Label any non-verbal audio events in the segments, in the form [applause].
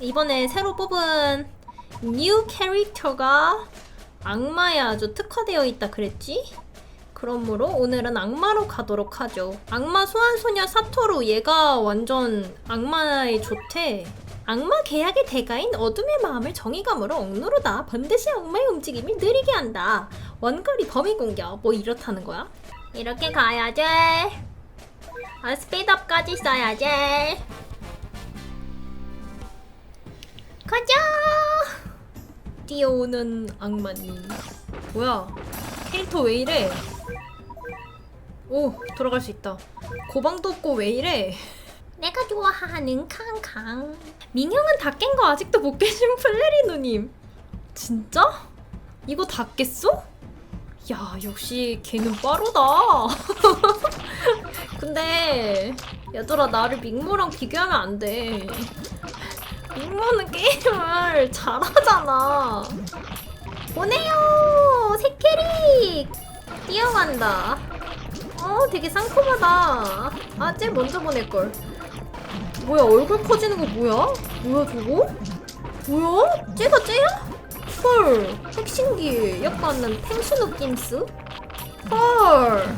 이번에 새로 뽑은 뉴 캐릭터가 악마에 아주 특화되어 있다 그랬지? 그러므로 오늘은 악마로 가도록 하죠. 악마 소환소녀 사토루 얘가 완전 악마에 좋대. 악마 계약의 대가인 어둠의 마음을 정의감으로 억누르다 반드시 악마의 움직임을 느리게 한다. 원거리 범위 공격 뭐 이렇다는 거야? 이렇게 가야지. 아 스피드업까지 써야지. 가자. 뛰어오는 악마님. 뭐야? 캐릭터 왜 이래? 오 돌아갈 수 있다. 고방도 없고 왜 이래? [laughs] 내가 좋아하는 캉캉. 민영은 다 깬 거 아직도 못 깨신 플레리노님. 진짜? 이거 다 깼어? 야 역시 걔는 빠르다. [laughs] 근데 얘들아 나를 밍모랑 비교하면 안 돼. 밍모는 게임을 [laughs] 잘하잖아. 보내요 새 캐릭 뛰어간다. 어 되게 상큼하다. 아쟤 먼저 보낼 걸. 뭐야 얼굴 커지는 거 뭐야? 뭐야 저거? 뭐야? 쟤가 쟤야? 헐 핵신기 약간 펭수 느낌스? 헐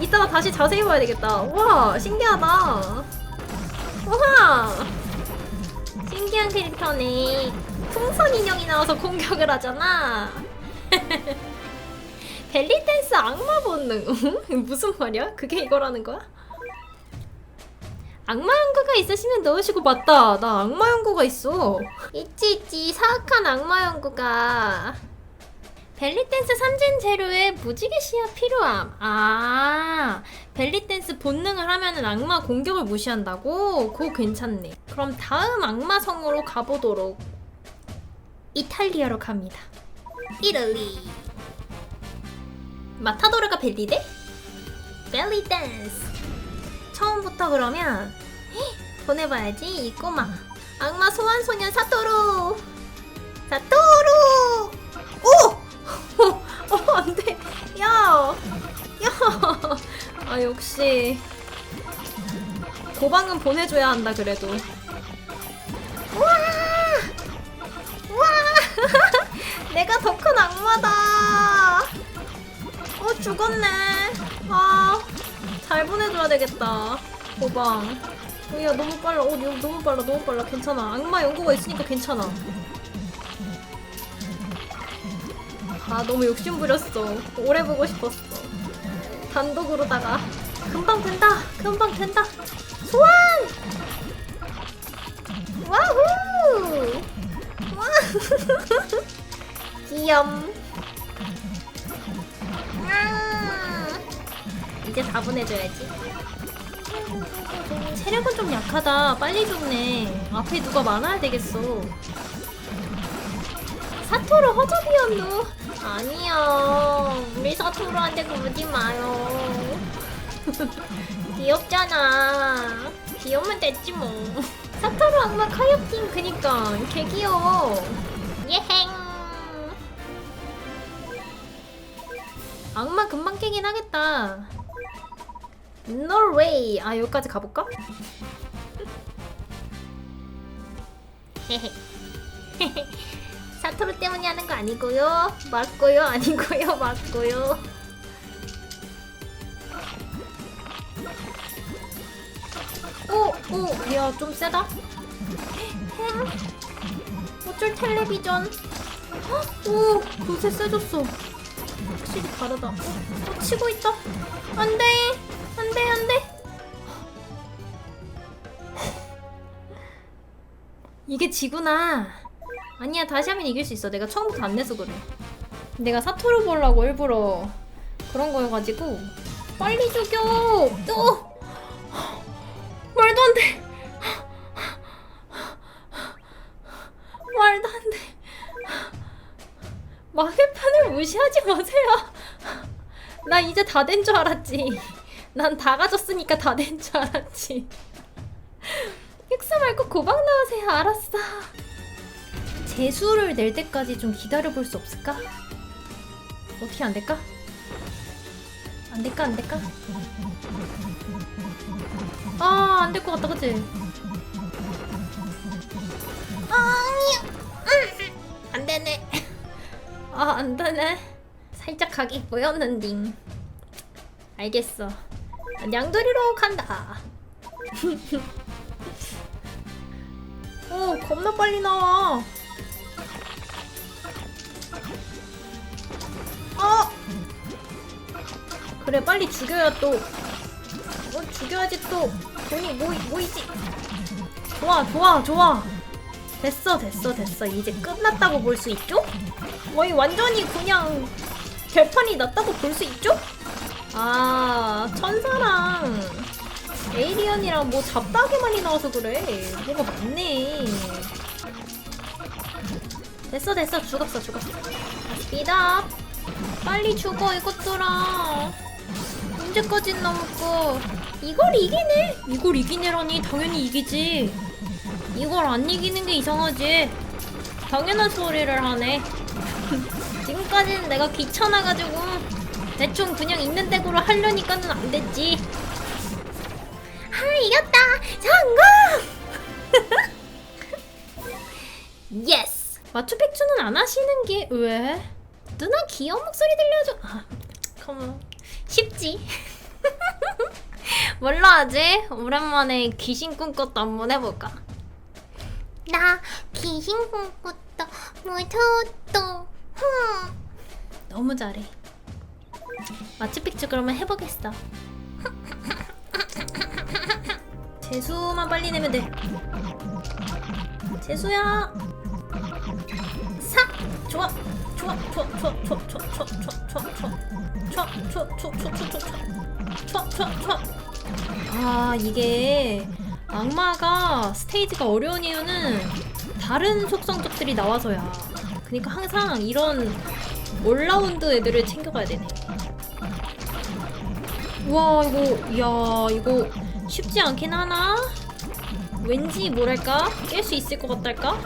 이따가 다시 자세히 봐야 되겠다 와 신기하다 와 신기한 캐릭터네 풍선 인형이 나와서 공격을 하잖아. [laughs] 벨리댄스 악마 본능. 무슨 말이야? 그게 이거라는 거야? 악마 연구가 있으시면 넣으시고 맞다. 나 악마 연구가 있어. 있지 있지. 사악한 악마 연구가. 벨리댄스 삼진 재료에 무지개 시야 필요함. 아 벨리댄스 본능을 하면은 악마 공격을 무시한다고? 그거 괜찮네. 그럼 다음 악마 성으로 가보도록. 이탈리아로 갑니다. 이탈리. 마타도르가 벨리데? 벨리 댄스. 처음부터 그러면 헉, 보내봐야지 이 꼬마. 악마 소환소년 사토루 역시 도방은 보내줘야 한다 그래도 우와! 우와! [laughs] 내가 더 큰 악마다 어 죽었네 아잘 보내줘야 되겠다. 도방. 야 너무 빨라. 어 너- 너무 빨라. 너무 빨라. 괜찮아. 악마 연구가 있으니까 괜찮아. 아 너무 욕심 부렸어. 오래 보고 싶었어. 단독으로다가 금방 된다. 금방 된다. 소환. 와후. 와. [laughs] 귀염. 아. 이제 다 보내줘야지. 체력은 좀 약하다. 빨리 죽네. 앞에 누가 많아야 되겠어. 사토루 허접이었노? 아니요. 우리 사토루한테 그러지 마요. 귀엽잖아. 귀여우면 됐지 뭐. 사토루 악마 카이어팀 그니까 개 귀여워. 예행. 악마 금방 깨긴 하겠다. 노르웨이. 아 여기까지 가볼까? 헤헤. [laughs] 사토루 때문에 하는 거 아니고요. 맞고요. 아니고요. 맞고요. 오, 오, 야, 좀 세다. 어쩔 텔레비전. 헉, 오, 요새 세졌어. 확실히 다르다. 어, 어, 치고 있다. 안 돼. 안 돼, 안 돼. 이게 지구나. 아니야, 다시 하면 이길 수 있어. 내가 처음부터 안 내서 그래. 내가 사토를 보려고 일부러 그런 거여가지고. 빨리 죽여! 또! 이제 다 된 줄 알았지. [laughs] 난 다 가졌으니까 다 된 줄 알았지. [laughs] 흑수 말고 고방 나오세요. 알았어. 재수를 낼 때까지 좀 기다려 볼 수 없을까? 어떻게 안 될까? 안 될까 안 될까? 아 안 될 것 같다 그치? 안 되네. [laughs] 아, 안 되네. 살짝 각이 보였는딩. 알겠어. 양돌이로 간다. [laughs] 오, 겁나 빨리 나와. 어! 그래, 빨리 죽여야 또. 어, 죽여야지 또. 돈이 모이, 모이지. 좋아, 좋아, 좋아. 됐어, 됐어, 됐어. 이제 끝났다고 볼 수 있죠? 거의 완전히 그냥 결판이 났다고 볼 수 있죠? 아, 천사랑 에이리언이랑 뭐 잡다하게 많이 나와서 그래. 뭐가 많네. 됐어, 됐어. 죽었어, 죽었어. 스피드업. 빨리 죽어, 이것들아. 언제까지 남을까? 이걸 이기네? 이걸 이기네라니, 당연히 이기지. 이걸 안 이기는 게 이상하지. 당연한 소리를 하네. [laughs] 지금까지는 내가 귀찮아가지고 대충 그냥 있는 덱으로 하려니까는 안 됐지. 아 이겼다 성공. [laughs] 예스. 마추 픽추는 안 하시는 게 왜? 누나 귀여운 목소리 들려줘. 아, 컴온. 쉽지. [laughs] 뭘로 하지? 오랜만에 귀신 꿈꿨도 한번 해볼까? 나 귀신 꿈꿨다 무서웠어 흠. 너무 잘해. 마추픽추 그러면 해보겠어. 재수만 빨리 내면 돼. 재수야. 사. 좋아. 좋아. 좋아. 좋아. 좋아. 좋아. 좋아. 좋아. 좋아. 좋아. 좋아. 좋아. 좋아. 좋아. 좋아. 좋아. 좋아. 아 이게 악마가 스테이지가 어려운 이유는 다른 속성적들이 나와서야. 그러니까 항상 이런 올라운드 애들을 챙겨가야 되네. 우와 이거 야 이거 쉽지 않긴 하나? 왠지 뭐랄까 깰 수 있을 것 같달까?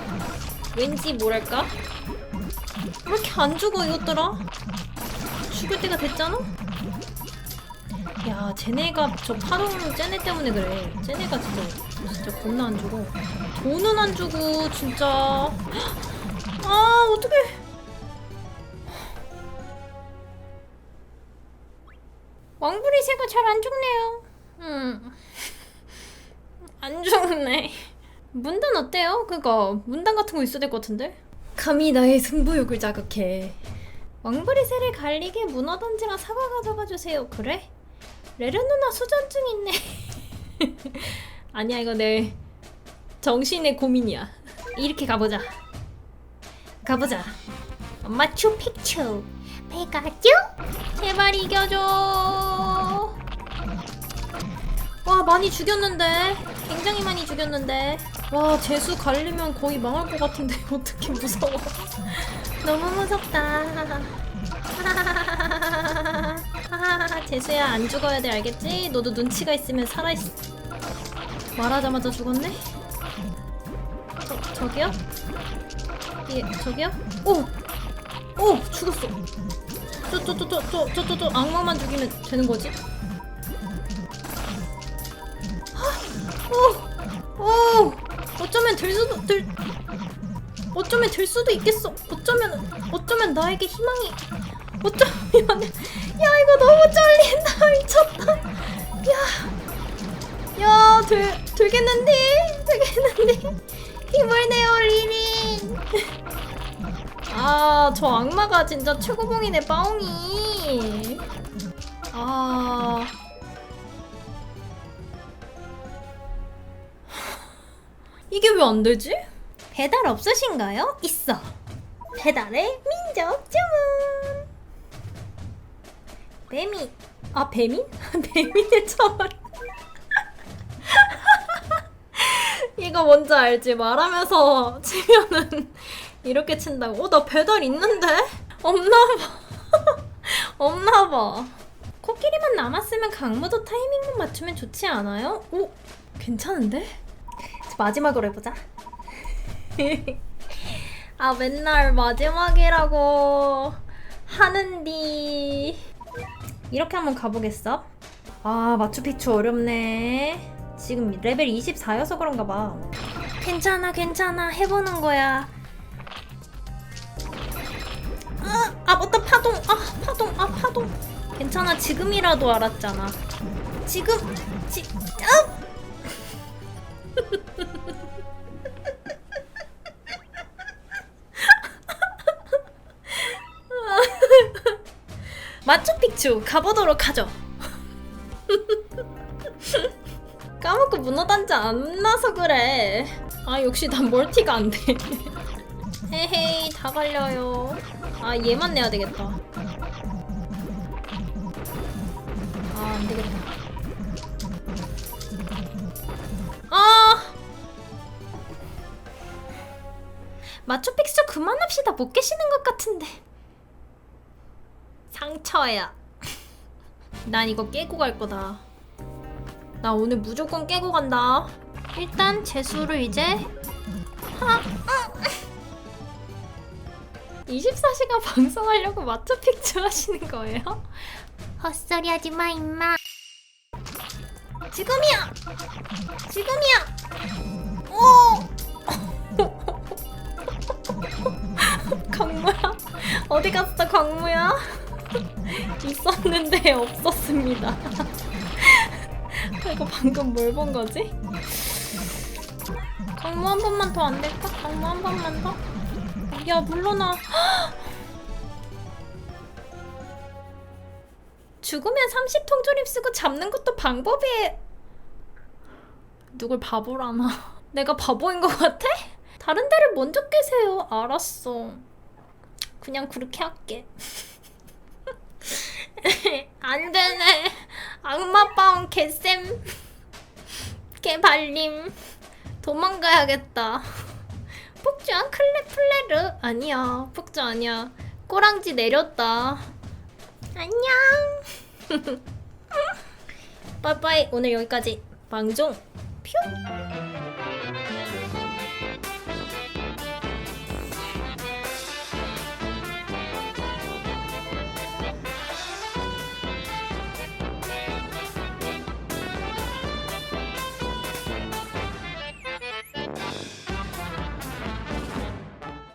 왠지 뭐랄까? 왜 이렇게 안 죽어 이것들아? 죽을 때가 됐잖아? 야 쟤네가 저 파동 쟤네 때문에 그래 쟤네가 진짜 진짜 겁나 안 죽어 돈은 안 주고 진짜 아 어떡해 새가 잘 안 죽네요. 음. 안 죽네. 문단 어때요? 그거 문단 같은 거 있어야 될 것 같은데? 감히 나의 승부욕을 자극해. 왕부리 새를 갈리게 문어 던지랑 사과 가져가 주세요. 그래? 레르 누나 수전증 있네. [laughs] 아니야 이거 내 정신의 고민이야. 이렇게 가보자. 가보자. 마추픽추. 페가쭈 제발 이겨줘. 와 많이 죽였는데 굉장히 많이 죽였는데 와 재수 갈리면 거의 망할 것 같은데 어떻게 무서워 너무 무섭다 재수야 안 죽어야 돼 알겠지? 너도 눈치가 있으면 살아있어 말하자마자 죽었네 저, 저기요? 예 저기요? 오! 오! 죽었어 저 저 저 저 저 저저 악마만 죽이면 되는 거지? 오! 오! 어쩌면 될 수도 될 어쩌면 될 수도 있겠어. 어쩌면 어쩌면 나에게 희망이 어쩌면 [laughs] 야 이거 너무 잘린다 [laughs] 미쳤다. 야. 야, 될, 되겠는데? [laughs] 힘을 내요, 리린! 아, 저 악마가 진짜 최고봉이네, 빠옹이. 아. 이게 왜 안 되지? 배달 없으신가요? 있어. 배달의 민족 주문. 배미. 아, 배민? [laughs] 배민의 처벌. [laughs] 이거 뭔지 알지? 말하면서 치면은 이렇게 친다고. 어, 나 배달 있는데? 없나봐. [laughs] 없나봐. 코끼리만 남았으면 강무도 타이밍만 맞추면 좋지 않아요? 오, 괜찮은데? 마지막으로 해보자. [laughs] 아, 맨날 마지막이라고 하는디. 이렇게 한번 가보겠어. 아, 마추픽추 어렵네. 지금 레벨 24여서 그런가 봐. 괜찮아 괜찮아 해보는 거야 아, 아 맞다 파동 아 파동 아 파동 괜찮아 지금이라도 알았잖아 지금 지 아! 마추픽추 가보도록 하죠. [laughs] 까먹고 문어 단자 안 나서 그래. 아 역시 난 멀티가 안 돼. [laughs] 헤헤이 다 갈려요. 아 얘만 내야 되겠다. 아 안 되겠다. 아 마추픽추 그만합시다. 못 계시는 것 같은데. 상처야. 난 이거 깨고 갈 거다. 나 오늘 무조건 깨고 간다. 일단 재수를 이제 하, [laughs] 24시간 방송하려고 마트 픽처 하시는 거예요? 헛소리 하지 마 임마. 지금이야! 지금이야! 오! [laughs] 광무야? 어디 갔어, 광무야? [laughs] 있었는데 [laughs] 없었습니다. [laughs] 이거 방금 뭘 본 거지? 광무 한 번만 더 안 될까? 광무 한 번만 더? 야, 물러나. [gasps] 죽으면 30통 조립 쓰고 잡는 것도 방법이에요. 누굴 바보라나. [laughs] 내가 바보인 것 같아? 다른 데를 먼저 깨세요. 알았어. 그냥 그렇게 할게. [laughs] 안 되네. 악마빠운 개쌤. 개발림. 도망가야겠다. [laughs] 폭주한 클레 플레르. 아니야. 폭주 아니야. 꼬랑지 내렸다. 안녕. [laughs] 빠이빠이. 오늘 여기까지. 방종. 퓨.